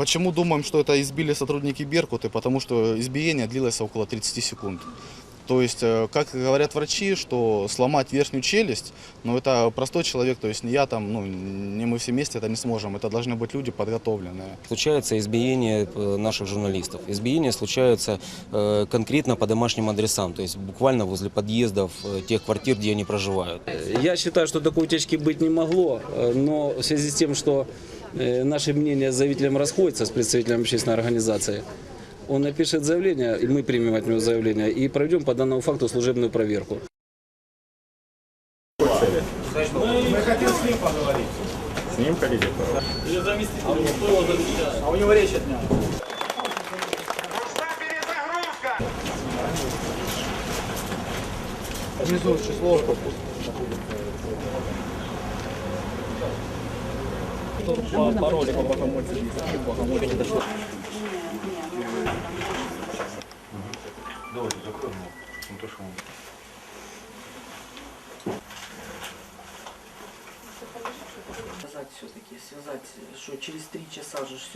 Почему думаем, что это избили сотрудники Беркуты? Потому что избиение длилось около 30 секунд. То есть, э, как говорят врачи, что сломать верхнюю челюсть, но это простой человек, то есть не я там, ну, не мы все вместе это не сможем. Это должны быть люди подготовленные. Случается избиение э, наших журналистов. Избиения случаются э, конкретно по домашним адресам, то есть буквально возле подъездов э, тех квартир, где они проживают. Я считаю, что такой утечки быть не могло, э, но в связи с тем, что э, наши мнения с заявителем расходятся, с представителем общественной организации, он напишет заявление, и мы примем от него заявление, и проведем по данному факту служебную проверку. Внизу число. Связать все-таки, связать, что через три часа же все